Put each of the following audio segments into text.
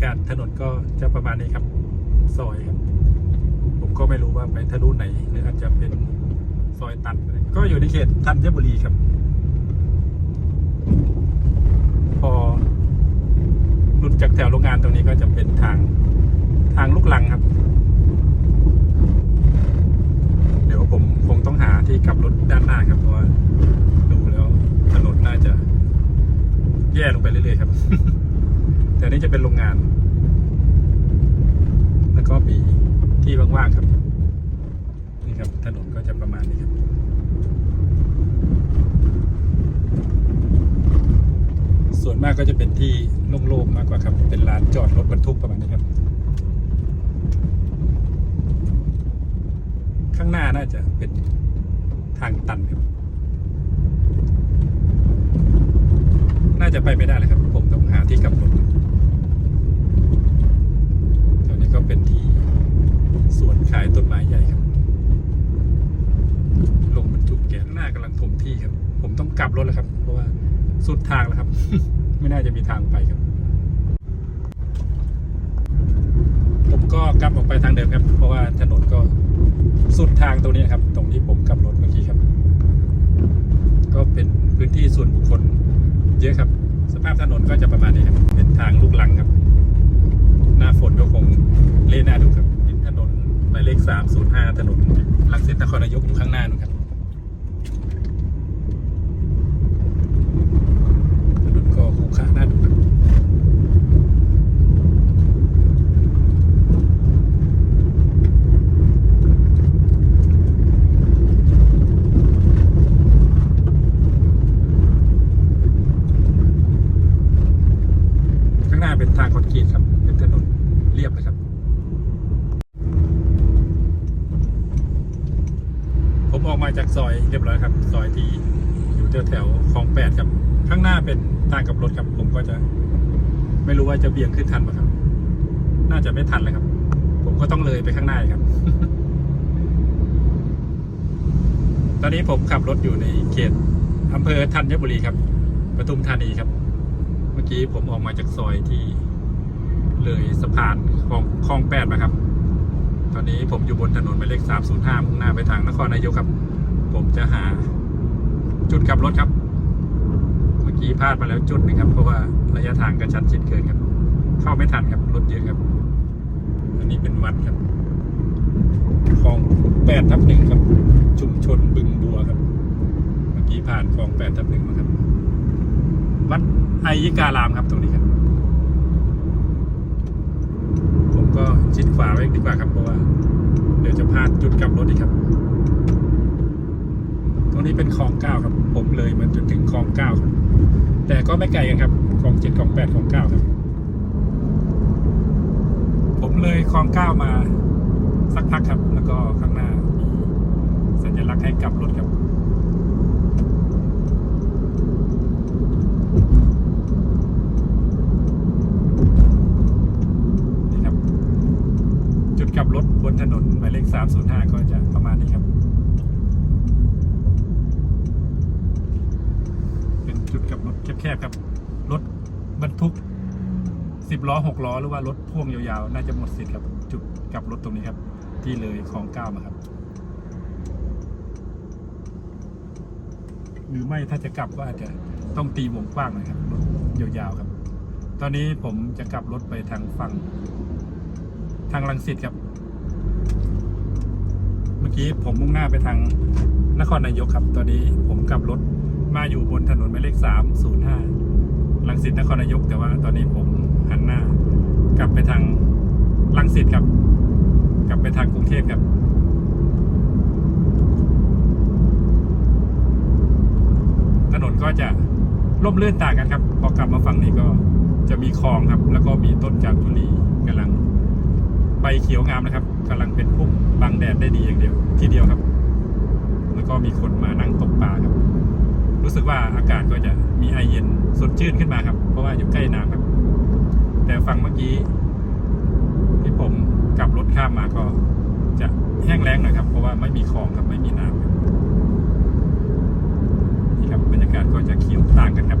ากาศถนนก็จะประมาณนี้ครับ ซอยครับ ผมก็ไม่รู้ว่าไปทะลุไหนหรืออาจจะเป็นซอยตัด ก็อยู่ในเขตธัญบุรีครับ พอหลุดจากแถวโรงงานตรงนี้ก็จะเป็นทางทางลูกลังครับ เดี๋ยวผมคงต้องหาที่กลับรถด้านหน้าครับเพราะว่าดูแล้วถนนน่าจะ แย่ลงไปเรื่อยๆครับ แต่นนี้จะเป็นโรงงาน ก็มีที่ว่างๆครับ นี่ครับถนนก็จะประมาณนี้ครับส่วนมากก็จะเป็นที่โล่งๆมากกว่าครับ เป็นลานจอดรถบรรทุกประมาณนี้ครับ ข้างหน้าน่าจะเป็นทางตันครับ น่าจะไปไม่ได้เลยครับ ผมต้องหาที่กลับรถตอนนี้ ก็เป็นที่สวนขายต้นไม้ใหญ่ครับ ลงบรรทุกแกข้างหน้ากำลังถมที่ครับ ผมต้องกลับรถแล้วครับ เพราะว่าสุดทางแล้วครับ ไม่น่าจะมีทางไปครับ ผมก็กลับออกไปทางเดิมครับ เพราะว่าถนนก็สุดทางตรงนี้ครับ ตรงที่ผมกลับรถเมื่อกี้ครับ ก็เป็นพื้นที่ส่วนบุคคล เยอะครับ สภาพถนนก็จะประมาณนี้ครับ เป็นทางลูกลังครับ หน้าฝนก็คงเล่นหน้าดูครับเป็นถนนหมายเลขสามศูนย์ห้าถนนลังสิตนครนายกอยู่ข้างหน้านู่นครับ ถนนก็คู่ขาหน้าดูครับ ข้างหน้าเป็นทางคอนกรีตครับ เป็นถนนเรียบเลยครับ ผมออกมาจากซอยเรียบร้อยครับ ซอยที่อยู่แถวแถวๆคลองแปดครับ ข้างหน้าเป็นทางกลับรถครับ ผมก็จะ ไม่รู้ว่าจะเบี่ยงขึ้นทันไหมครับ น่าจะไม่ทันเลยครับ ผมก็ต้องเลยไปข้างหน้าอีกครับ ตอนนี้ ผมขับรถอยู่ในเขตอำเภอธัญบุรีครับปทุมธานีครับ เมื่อกี้ผมออกมาจากซอยที่เลยสะพานคลองคลองแปดนะครับ ตอนนี้ผมอยู่บนถนนหมายเลขสามศูนย์ห้ามุ่งหน้าไปทางนครนายกครับ ผมจะหาจุดกลับรถครับ เมื่อกี้พลาดมาแล้วจุดหนึงครับ เพราะว่าระยะทางกระชั้นชิดเกินครับ เข้าไม่ทันครับรถเยอะครับ อันนี้เป็นวัดครับคลองแปดทับหนึ่งครับ ชุมชนบึงบัวครับ เมื่อกี้ผ่านคลองแปดทับหนึ่งมาครับ วัดไอยิการามครับตรงนี้ครับ ผมก็ชิดขวาไว้ดีกว่าครับเพราะว่า เดี๋ยวจะพลาดจุดกลับรถอีกครับ ตรงนี้เป็นคลองเก้าครับ ผมเลยมันจนถึงคลองเก้าครับ แต่ก็ไม่ไกลกันครับคลองเจ็ดคลองแปดคลองเก้าครับ ผมเลยคลองเก้ามาสักพักครับ แล้วก็ข้างหน้ามีสัญลักษณ์ให้กลับรถครับ นี่ครับ จุดกลับรถบนถนนหมายเลข 305 ก็จะประมาณนี้ครับ เป็นจุดกลับรถแคบๆครับ รถบรรทุก 10 ล้อ6ล้อหรือว่ารถพ่วงยาวๆ น่าจะหมดสิทธิ์ครับจุดกลับรถตรงนี้ครับ ที่เลยคลองเก้ามาครับ หรือไม่ถ้าจะกลับก็อาจจะต้องตีวงกว้างหน่อยครับรถยาวๆครับ ตอนนี้ผมจะกลับรถไปทางฝั่งทางลังสิตครับ เมื่อกี้ผมมุ่งหน้าไปทางนครนายกครับ ตอนนี้ผมกลับรถมาอยู่บนถนนหมายเลขสามศูนย์ห้าลังสิตนครนายก แต่ว่าตอนนี้ผม หันหน้า กลับไปทางลังสิตครับ กลับไปทางกรุงเทพครับถนนก็จะร่มรื่อนต่างกันครับ พอกลับมาฝั่งนี้ก็จะมีคลองครับ แล้วก็มีต้นจามจุลีกำลังใบเขียวงามนะครับกำลังเป็นพุ่มบังแดดได้ดีอย่างเดียว ทีเดียวครับ แล้วก็มีคนมานั่งตกปลาครับ รู้สึกว่าอากาศก็จะมีไอเย็นสดชื่นขึ้นมาครับ เพราะว่าอยู่ใกล้น้ำครับ แต่ฝั่งเมื่อกี้ ที่ผมกลับรถข้ามมาก็จะแห้งแล้งหน่อยครับ เพราะว่าไม่มีคลองครับไม่มีน้ำครับนี่ครับบรรยากาศก็จะเขียวต่างกันครับ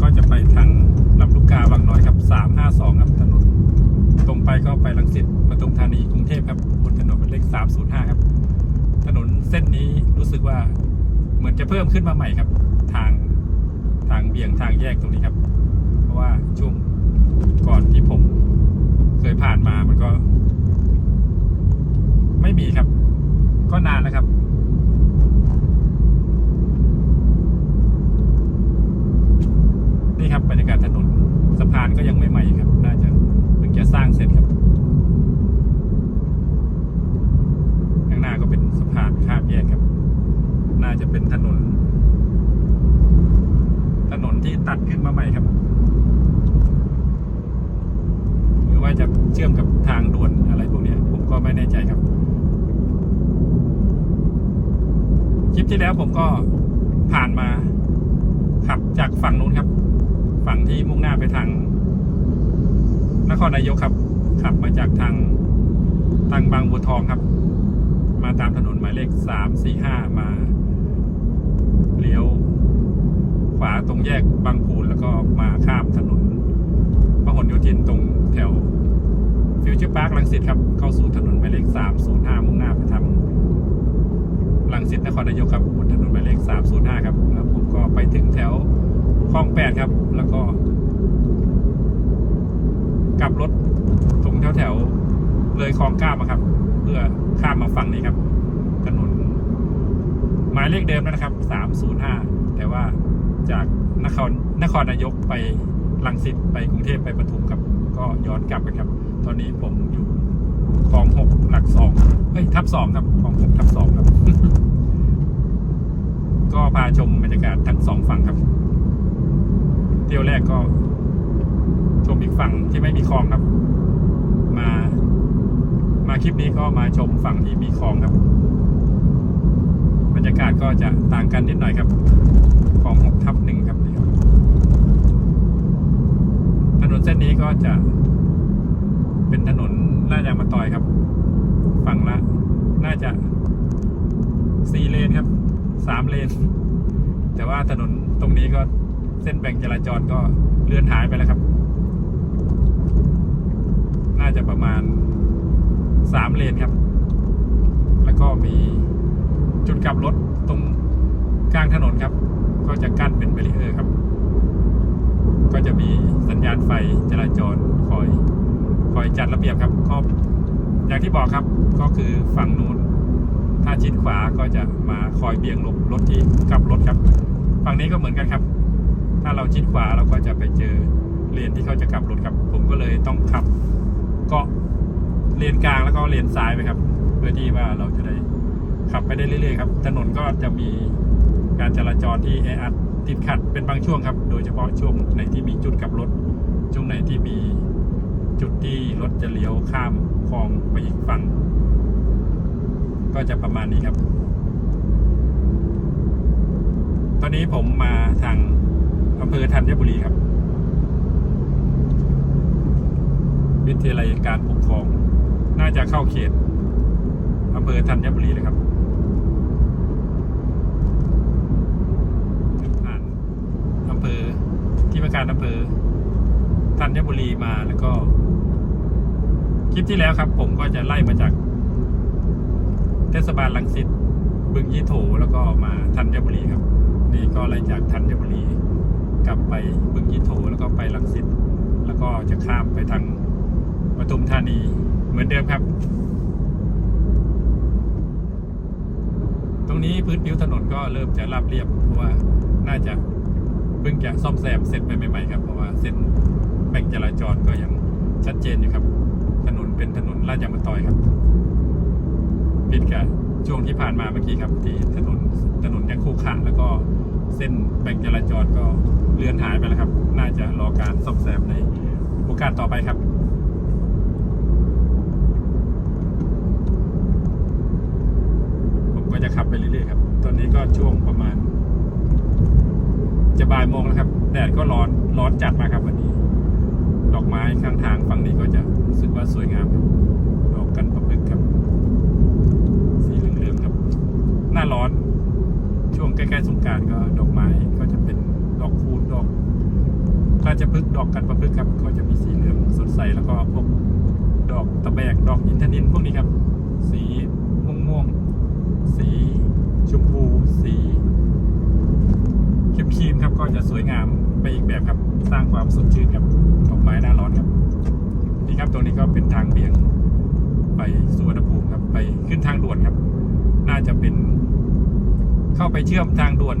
ก็จะไปทางลำลูกกาบางน้อยครับ 352 ครับถนน ตรงไปก็ไปลังสิตปทุมธานีกรุงเทพครับบนถนนเป็นเลข 305 ครับ ถนนเส้นนี้รู้สึกว่าเหมือนจะเพิ่มขึ้นมาใหม่ครับ ทางทางเบี่ยงทางแยกตรงนี้ครับ เพราะว่าช่วงก่อนที่ผมเคยผ่านมามันก็ ไม่มีครับ ก็นานแล้วครับ นี่ครับบรรยากาศถนนสะพานก็ยังใหม่ๆครับน่าจะเพิ่งจะสร้างเสร็จครับข้างหน้าก็เป็นสะพานข้ามแยกครับ น่าจะเป็นถนน ถนนที่ตัดขึ้นมาใหม่ครับ หรือว่าจะเชื่อมกับทางด่วนอะไรพวกนี้ผมก็ไม่แน่ใจครับคลิปที่แล้วผมก็ผ่านมาขับจากฝั่งนู้นครับ ฝั่งที่มุ่งหน้าไปทาง นครนายกครับ ขับมาจากทางทางบางบัวทองครับ มาตามถนนหมายเลขสามสี่ห้ามาเลี้ยวขวาตรงแยกบางพูนแล้วก็มาข้ามถนนพหลโยธินตรงแถวฟิวเจอร์พาร์คลังสิตครับ เข้าสู่ถนนหมายเลขสามศูนย์ห้ามุ่งหน้าไปทางลังสิตนครนายกครับบนถนนหมายเลขสามศูนย์ห้าครับแล้วผมก็ไปถึงแถวคลองแปดครับ แล้วก็กลับรถตรงแถวแถวๆเลยคลองเก้ามาครับ เพื่อข้ามมาฝั่งนี้ครับ ถนน หมายเลขเดิมนะครับ305แต่ว่าจากนครนครนายกไปลังสิตไปกรุงเทพไปปทุมครับ ก็ย้อนกลับกันครับ ตอนนี้ผมอยู่คลองหกหลักสองเฮ้ยทับสองครับคลองหกทับสองครับ ก็พาชมบรรยากาศทั้งสองฝั่งครับ เที่ยวแรกก็ชมอีกฝั่งที่ไม่มีคลองครับ มา มาคลิปนี้ก็มาชมฝั่งที่มีคลองครับ บรรยากาศก็จะต่างกันนิดหน่อยครับคลองหกทับหนึ่งครับนี่ครับถนนเส้นนี้ก็จะเป็นถนนลาดยางมะตอยครับ ฝั่งละ น่าจะสี่เลนครับสามเลน แต่ว่าถนนตรงนี้ก็ เส้นแบ่งจราจรก็เลื่อนหายไปแล้วครับ น่าจะประมาณสามเลนครับ แล้วก็มีจุดกลับรถตรงกลางถนนครับ ก็จะกั้นเป็นเบรีเออร์ครับ ก็จะมีสัญญาณไฟจราจรคอย คอยจัดระเบียบครับก็อย่างที่บอกครับ ก็คือฝั่งนู้นถ้าชิดขวาก็จะมาคอยเบี่ยงหลบรถที่กลับรถครับ ฝั่งนี้ก็เหมือนกันครับ ถ้าเราชิดขวาเราก็จะไปเจอเลนที่เขาจะกลับรถครับ ผมก็เลยต้องขับเกาะเลนกลางแล้วก็เลนซ้ายไปครับ เพื่อที่ว่าเราจะได้ขับไปได้เรื่อยๆครับ ถนนก็จะมีการจราจรที่แออัดติดขัดเป็นบางช่วงครับ โดยเฉพาะช่วงไหนที่มีจุดกลับรถ ช่วงไหนที่มีจุดที่รถจะเลี้ยวข้ามคลองไปอีกฝั่ง ก็จะประมาณนี้ครับ ตอนนี้ผมมาทาง อำเภอธัญบุรีครับ วิทยาลัยการปกครอง น่าจะเข้าเขตอำเภอธัญบุรีเลยครับผ่านอำเภอที่ว่าการอำเภอธัญบุรีมาแล้วก็คลิปที่แล้วครับ ผมก็จะไล่มาจาก เทศบาลลังสิตบึงยี่โถแล้วก็มาธัญบุรีครับ นี่ก็ไล่จากธัญบุรี กลับไปบึงยี่โถแล้วก็ไปลังสิตแล้วก็จะข้ามไปทางปทุมธานีเหมือนเดิมครับ ตรงนี้พื้นผิวถนนก็เริ่มจะราบเรียบเพราะว่าน่าจะเพิ่งจะซ่อมแซมเสร็จไปใหม่ๆครับเพราะว่าเส้นแบ่งจราจรก็ยังชัดเจนอยู่ครับ ถนนเป็นถนนลาดยางมะตอยครับผิดกับช่วงที่ผ่านมาเมื่อกี้ครับที่ถนนถนนยังคู่ขานแล้วก็ เส้นแบ่งจราจรก็เลือนหายไปแล้วครับ น่าจะรอการซ่อมแซมในโอกาสต่อไปครับผมก็จะขับไปเรื่อยๆครับ ตอนนี้ก็ช่วงประมาณ จะบ่ายโมงแล้วครับ แดดก็ร้อน ร้อนจัดมากครับวันนี้ ดอกไม้ข้างทางฝั่งนี้ก็จะรู้สึกว่าสวยงามครับ ดอกกันประพฤกครับ สีเหลืองๆครับ หน้าร้อน ใกล้ๆสงการก็ดอกไม้ก็จะเป็นดอกคูณดอกราชพฤกษ์ดอกกันประพฤกษ์ครับ ก็จะมีสีเหลืองสดใสแล้วก็พวกดอกตะแบกดอกอินทนินพวกนี้ครับ สีม่วงม่วงสีชมพูสีเข้มครีมครับ ก็จะสวยงามไปอีกแบบครับ สร้างความสดชื่นครับดอกไม้หน้าร้อนครับ นี่ครับตรงนี้ก็เป็นทางเบี่ยงไปสุวรรณภูมิครับ ไปขึ้นทางด่วนครับ น่าจะเป็น เข้าไปเชื่อมทางด่วน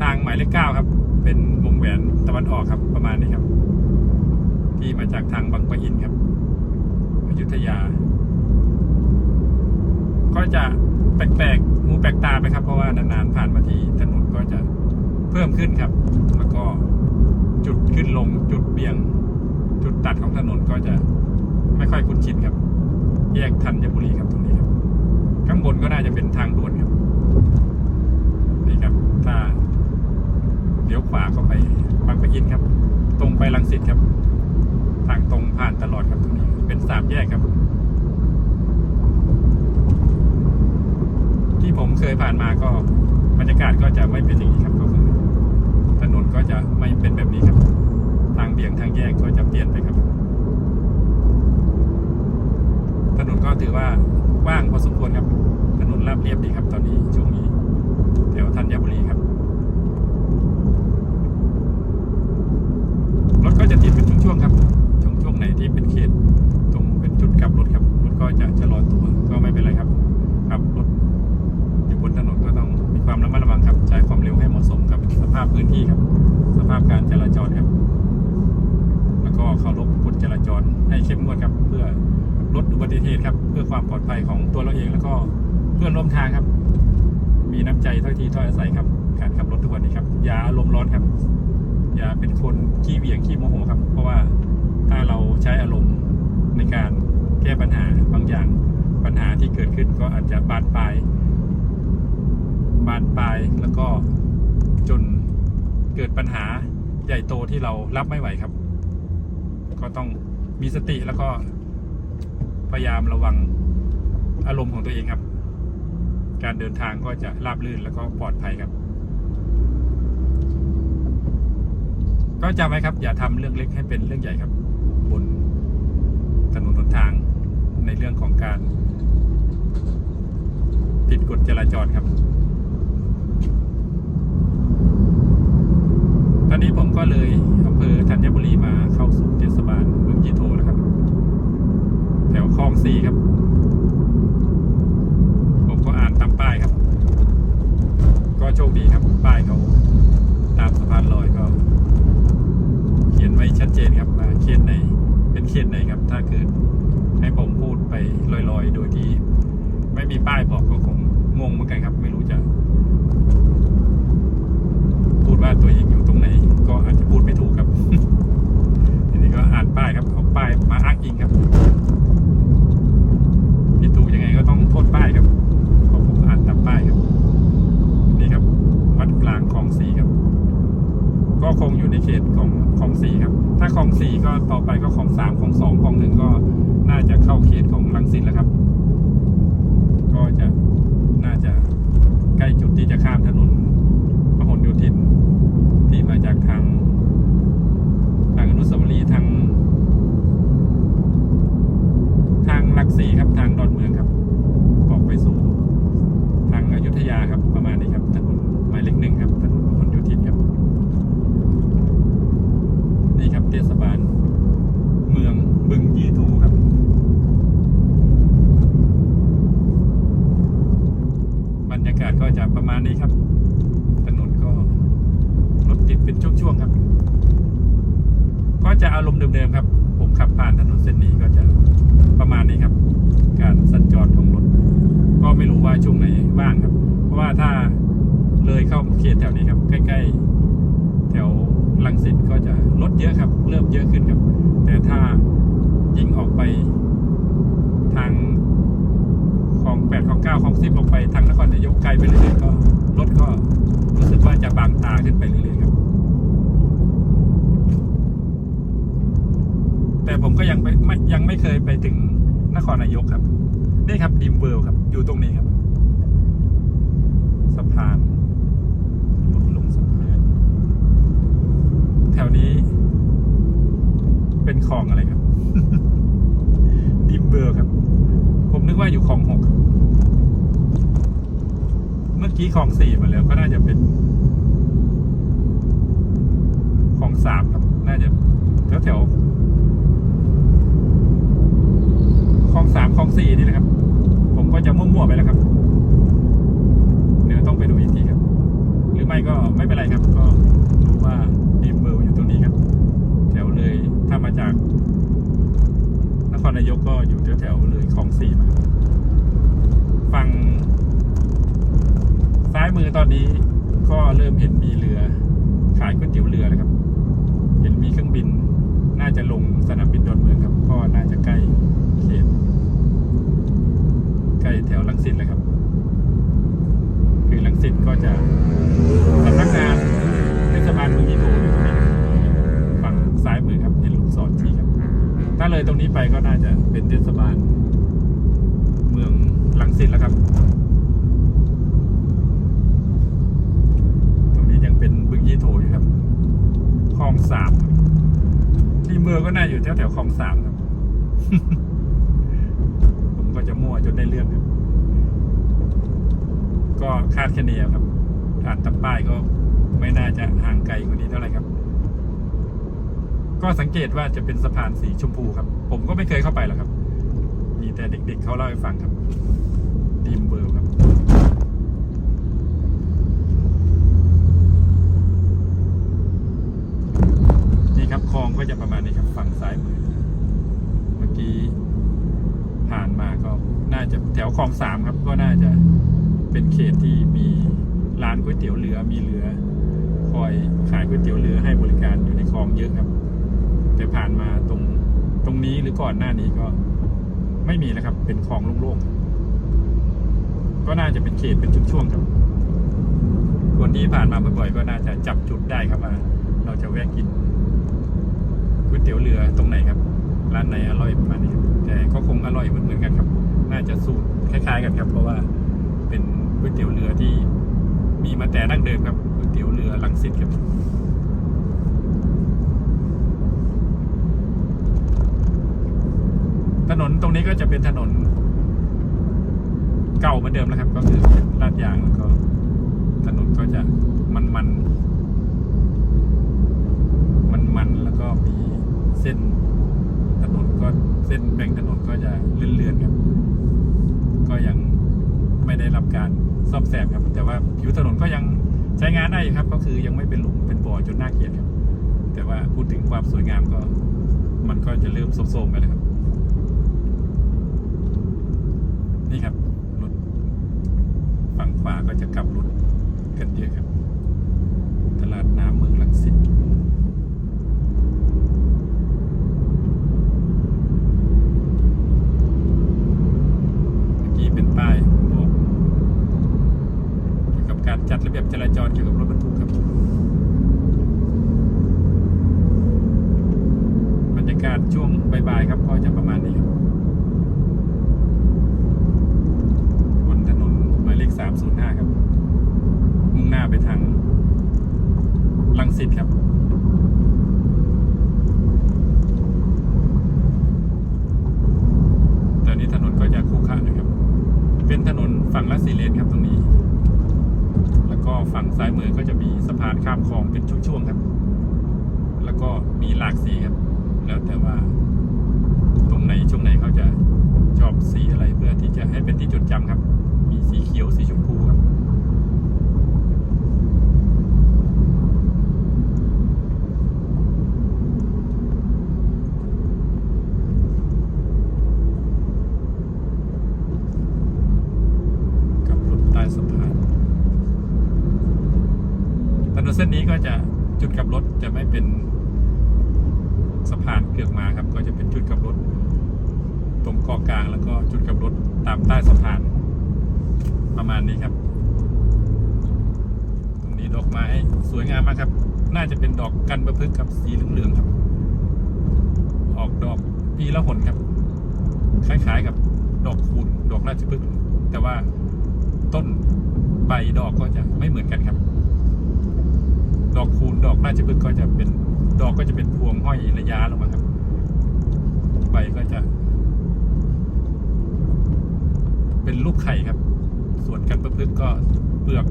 ทางหมายเลขเก้าครับ เป็นวงแหวนตะวันออกครับประมาณนี้ครับ ที่มาจากทางบางปะอินครับอยุธยา ก็จะแปลกๆหูแปลกตาไปครับ เพราะว่านานๆผ่านมาทีถนนก็จะเพิ่มขึ้นครับ แล้วก็จุดขึ้นลงจุดเบี่ยง จุดตัดของถนนก็จะไม่ค่อยคุ้นชินครับ แยกธัญบุรีครับตรงนี้ครับ ข้างบนก็น่าจะเป็นทางด่วนครับ ถ้าเลี้ยว ขวาเข้าไปบางปะอินครับ ตรงไปลังสิตครับ ทางตรงผ่านตลอดครับตรงนี้ เป็นสามแยกครับ ที่ผมเคยผ่านมาก็บรรยากาศก็จะไม่เป็นอย่างนี้ครับก็คือถนนก็จะไม่เป็นแบบนี้ครับ ทางเบี่ยงทางแยกก็จะเปลี่ยนไปครับ ถนนก็ถือว่ากว้างพอสมควรครับ ถนนราบเรียบดีครับ ตอนนี้ช่วงนี้แถวธัญบุรีครับ รถก็จะติดเป็น ช่วงครับช่วงช่วงไหนที่เป็นเขตตรงเป็นจุดกลับรถครับรถก็จะชะลอตัวก็ไม่เป็นไรครับขับรถอยู่บนถนนก็ต้องมีความระมัดระวังครับ ใช้ความเร็วให้เหมาะสมกับสภาพพื้นที่ครับ สภาพการจราจรครับ แล้วก็เคารพกฎจราจรให้เข้มงวดครับ เพื่อลดอุบัติเหตุครับ เพื่อความปลอดภัยของตัวเราเองแล้วก็เพื่อนร่วมทางครับ มีน้ำใจถ้อยทีถ้อยอาศัยครับการขับรถทุกวันนี้ครับอย่าอารมณ์ร้อนครับ อย่าเป็นคนขี้เหวี่ยงขี้โมโหครับ เพราะว่าถ้าเราใช้อารมณ์ในการแก้ปัญหาบางอย่างปัญหาที่เกิดขึ้นก็อาจจะบานปลายบานปลายแล้วก็จนเกิดปัญหาใหญ่โตที่เรารับไม่ไหวครับ ก็ต้องมีสติแล้วก็พยายามระวังอารมณ์ของตัวเองครับ การเดินทางก็จะราบรื่นแล้วก็ปลอดภัยครับ ก็จำไว้ครับ อย่าทำเรื่องเล็กให้เป็นเรื่องใหญ่ครับ บนถนนหนทางในเรื่องของการผิดกฎจราจรครับ ตอนนี้ผมก็เลยอำเภอธัญบุรีมาเข้าสู่เทศบาลเมืองยีโทแล้วครับ แถวคลองสี่ครับ ผมก็อ่านตามป้ายครับ ก็โชคดีครับ ป้ายเขาตามสะพานลอยก็ เขียนไว้ชัดเจนครับว่าเขตไหนเป็นเขตไหนครับ ถ้าเกิดให้ผมพูดไปลอยๆ โดยที่ไม่มีป้ายบอกก็คงงงเหมือนกันครับ ไม่รู้จะ พูดว่าตัวเองอยู่ตรงไหน ก็อาจจะพูดไม่ถูกครับทีนี้ก็อ่านป้ายครับเอาป้ายมาอ้างอิงครับผิดถูกยังไงก็ต้องโทษป้ายครับเพราะผมอ่านตามป้ายครับ นี่ครับ วัดกลางคลองสีครับ ก็คงอยู่ในเขตของคลองสี่ครับ ถ้าคลองสี่ก็ต่อไปก็คลองสามคลองสองคลองหนึ่งก็น่าจะเข้าเขตของลังสิตแล้วครับ ก็จะน่าจะใกล้จุดที่จะข้ามถนนพหลโยธินที่มาจากทางทางอนุสาวรีย์ทางทางหลักสีครับทางดอนเมืองครับ ออกไปสู่ ทางอยุธยาครับประมาณนี้ครับถนนหมายเลขหนึ่งครับถนนพหลโยธินครับ นี่ครับเทศบาล เมืองบึงยีทูครับ บรรยากาศก็จะประมาณ นี้ครับ ถนนก็รถติดเป็นช่วงๆครับ ก็จะอารมณ์เดิมๆครับ ผมขับผ่านถนนเส้นนี้ก็จะประมาณนี้ครับ การสัญจรของรถ ก็ไม่รู้ว่าช่วงไหนว่างครับ เพราะว่าถ้าเลยเข้าเขตแถวนี้ครับ ใกล้ ๆ แถวลังสิตก็จะลดเยอะครับ เริ่มเยอะขึ้นครับ แต่ถ้ายิ่งออกไปทาง คลองแปดคลองเก้าคลองสิบออกไปทางนครนายกไกลไปเรื่อยๆก็รถก็รู้สึกว่าจะบางตาขึ้นไปเรื่อยๆครับ แต่ผมก็ยังไม่ไม่ยังไม่เคยไปถึงนครนายกครับ นี่ครับดิมเวิลด์ครับ อยู่ตรงนี้ครับสะพานรถลงสะพานแถวนี้ เป็นคลองอะไรครับดิมเบอร์ครับ นึกว่าอยู่คลองหก เมื่อกี้คลองสี่มาแล้วก็น่าจะเป็นคลองสามครับ น่าจะแถวแถวๆคลองสามคลองสี่นี่แหละครับ ผมก็จะมั่วๆไปแล้วครับ เดี๋ยวต้องไปดูอีกทีครับ หรือไม่ก็ไม่เป็นไรครับ ก็รู้ว่าดีมเบอร์อยู่ตรงนี้ครับ แถวเลยถ้ามาจาก นครนายกก็อยู่แถวแถวๆเลยคลองสี่มาครับฝั่งซ้ายมือตอ นี้ก็เริ่มเห็นมีเรือขายก๋วยเตี๋ยวเรือแล้วครับ เห็นมีเครื่องบิน น่าจะลงสนามบินดอนเมืองครับ ก็น่าจะใกล้เขตใกล้แถวลังสิตเลยครับ คือลังสิตก็จะสำนักงานเทศบาลเมืองยีโถอยู่ตรงนี้ฝั่งซ้ายมือครับเห็นลูกศรชี้ครับ ถ้าเลยตรงนี้ไปก็น่าจะเป็นเทศบาล เมืองลังสิตแล้วครับ ตรงนี้ยังเป็น บึงยี่โถอยู่ครับคลองสามที่เมืองก็น่าอยู่แถวแถวคลองสามครับ ผมก็จะมั่วจนได้เรื่องครับก็คาดคะเนครับอ่านตามป้ายก็ไม่น่าจะห่างไกลกว่านี้เท่าไหร่ครับ ก็สังเกตว่าจะเป็นสะพานสีชมพูครับ ผมก็ไม่เคยเข้าไปหรอกครับ มีแต่เด็กๆเขาเล่าให้ฟังครับดีมเบอร์ครับ นี่ คลองก็จะประมาณนี้ครับฝั่งซ้ายมือ เมื่อกี้ผ่านมาก็น่าจะแถวคลองสามครับ ก็น่าจะเป็นเขตที่มีร้านก๋วยเตี๋ยวเรือมีเรือ คอยขายก๋วยเตี๋ยวเรือให้บริการอยู่ในคลองเยอะครับ แต่ผ่านมาตรงตรงนี้หรือก่อนหน้านี้ก็ไม่มีแล้วครับ เป็นคลองโล่งๆก็น่าจะเป็นเขตเป็นช่วงๆครับคนที่ผ่านมาบ่อยๆก็น่าจะจับจุดได้ครับว่าเราจะแวะกิน ก๋วยเตี๋ยวเรือตรงไหนครับ ร้านไหนอร่อยประมาณนี้ครับแต่ก็คงอร่อยเหมือนกันครับ น่าจะสูตรคล้าย ๆ กันครับ เพราะว่าเป็นก๋วยเตี๋ยวเรือที่มีมาแต่ดั้งเดิมครับก๋วยเตี๋ยวเรือลังสิตครับถนนตรงนี้ก็จะเป็นถนนเก่าเหมือนเดิมแล้วครับ ก็คือลาดยางแล้วก็ถนนก็จะมันมันมันมันๆแล้วก็มี เส้นถนนก็เส้นแบ่งถนนก็จะเลื่อนๆครับ ก็ยังไม่ได้รับการซ่อมแซมครับ แต่ว่าผิวถนนก็ยังใช้งานได้ครับ ก็คือยังไม่เป็นหลุมเป็นบ่อจนน่าเกลียดครับ แต่ว่าพูดถึงความสวยงามก็ มันก็จะเริ่มโทรมๆไปแล้วครับ นี่ครับรถฝั่งขวาก็จะกลับรถกันเยอะครับ ตลาดน้ำเมืองลังสิตเมื่อกี้เป็นป้ายบอกเกี่ยวกับการจัดระเบียบจราจรเกี่ยวกับรถบรรทุกครับ บรรยากาศช่วงบ่ายๆครับก็จะประมาณนี้ครับ บนถนนหมายเลข 305 ครับ มุ่งหน้าไปทางลังสิตครับ ตอนนี้ถนนก็จะคู่ขระนะครับ เป็นถนนฝั่งละสี่เลนครับตรงนี้ แล้วก็ฝั่งซ้ายมือก็จะมีสะพาน ข้ามคลองเป็นช่วงๆครับ แล้วก็มีหลากสีครับ แล้วแต่ว่า ตรงไหนช่วงไหนเขาจะชอบสีอะไรเพื่อที่จะให้เป็นที่จดจำครับ มีสีเขียวสีชมพูครับ กับรถใต้สะพานถ นนเส้นนี้ก็จะจุดกลับรถจะไม่เป็นสะพานเกือกมาครับ ก็จะเป็นจุดกลับรถ ตรงเกาะกลางแล้วก็จุดกลับรถตามใต้สะพาน ประมาณนี้ครับ ตรงนี้ดอกไม้สวยงามมากครับ น่าจะเป็นดอกกันประพฤกษ์ครับสีเหลืองๆครับ ออกดอกปีละหนครับ คล้ายๆกับดอกคูณดอกราชพฤกษ์แต่ว่าต้นใบดอกก็จะไม่เหมือนกันครับ ดอกคูณดอกราชพฤกษ์ก็จะเป็นดอกก็จะเป็นพวงห้อยระยะลงมาครับ ใบก็จะรูปไข่ครับ ส่วนกันประพฤกษ์ก็เปลือก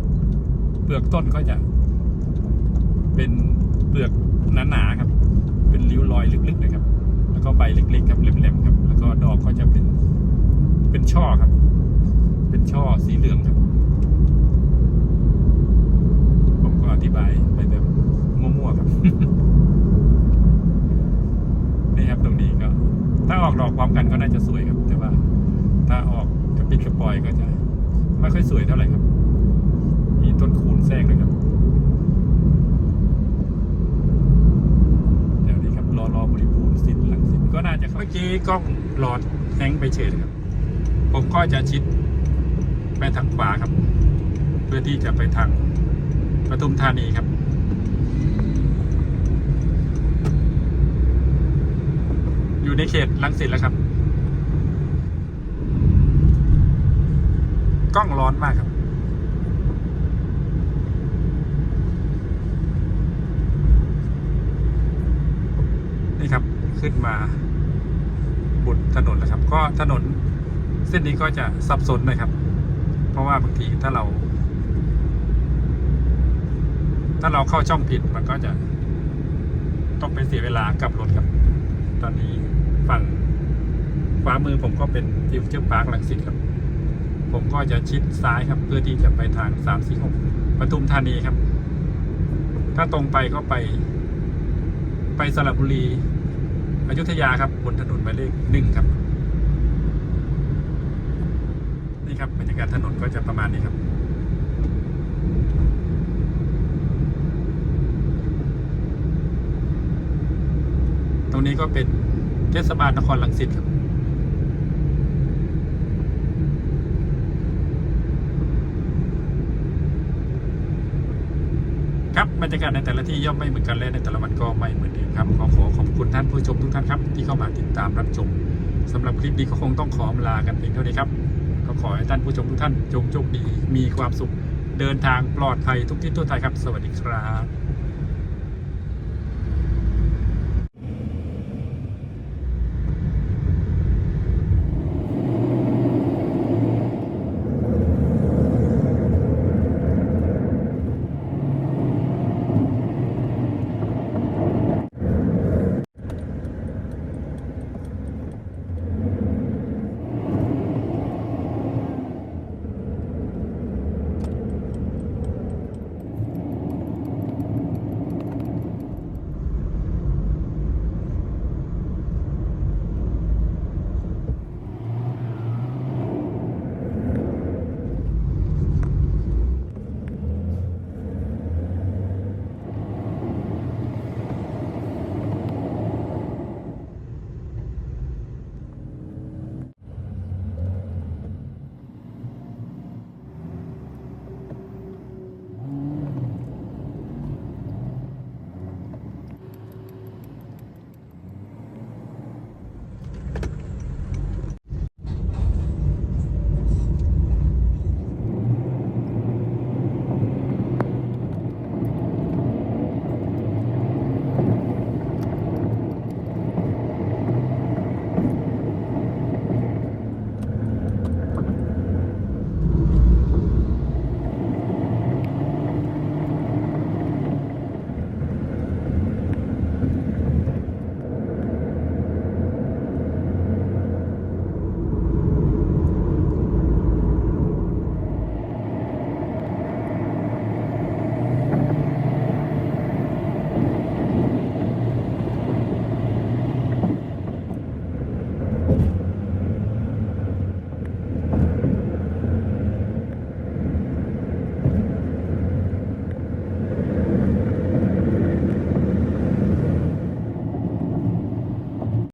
เปลือกต้นก็จะ เป็นเปลือกหนาๆครับ เป็นริ้วรอยลึกๆนะครับ แล้วก็ใบเล็กๆครับแหลมๆครับ แล้วก็ดอกก็จะเป็นเป็นช่อครับ เป็นช่อสีเหลืองครับ ผมก็อ ธิบายไปแบบมั่วๆครับนี่ครับตรงนี้ก็ ถ้าออกดอกพร้อมกันก็น่าจะสวยครับ แต่ว่า ถ้าออกกระปิดกระปอยก็จะไม่ค่อยสวยเท่าไหร่ครับ มีต้นคูณแทรกเลยครับเดี๋ยวนี้ครับรอรอบริบูรณ์สินหลังสินก็น่าจะเข้าเมื่อกี้กล้องหลอดแฮงไปเฉยเลยครับ ผมก็จะชิดไปทางขวาครับ เพื่อที่จะไปทาง ปทุมธานีครับ อยู่ในเขตลังสิตแล้วครับ กล้องร้อนมากครับนี่ครับขึ้นมาบนถนนแล้วครับ ก็ถนนเส้นนี้ก็จะสับสนหน่อยครับ เพราะว่าบางทีถ้าเรา ถ้าเราเข้าช่องผิดมันก็จะต้องไปเสียเวลากลับรถครับ ตอนนี้ฝั่งขวามือผมก็เป็นฟิวเจอร์พาร์คลังสิตครับ ผมก็จะชิดซ้ายครับ เพื่อที่จะไปทางสามสี่หกปทุมธานีครับ ถ้าตรงไปก็ไป ไปสระบุรีอยุธยาครับบนถนนหมายเลขหนึ่งครับ นี่ครับบรรยากาศถนนก็จะประมาณนี้ครับ ตรงนี้ก็เป็นเทศบาลนครลังสิตครับ ครับบรรยากาศในแต่ละที่ย่อมไม่เหมือนกันและในแต่ละวันก็ไม่เหมือนเดิมครับ ขอขอขอบคุณท่านผู้ชมทุกท่านครับ ที่เข้ามาติดตามรับชมสำหรับคลิปนี้ก็คงต้องขอลากันเพียงเท่านี้ครับ ก็ขอให้ท่านผู้ชมทุกท่านจงโชคดีมีความสุขเดินทางปลอดภัยทุกที่ทั่วไทยครับ สวัสดีครับ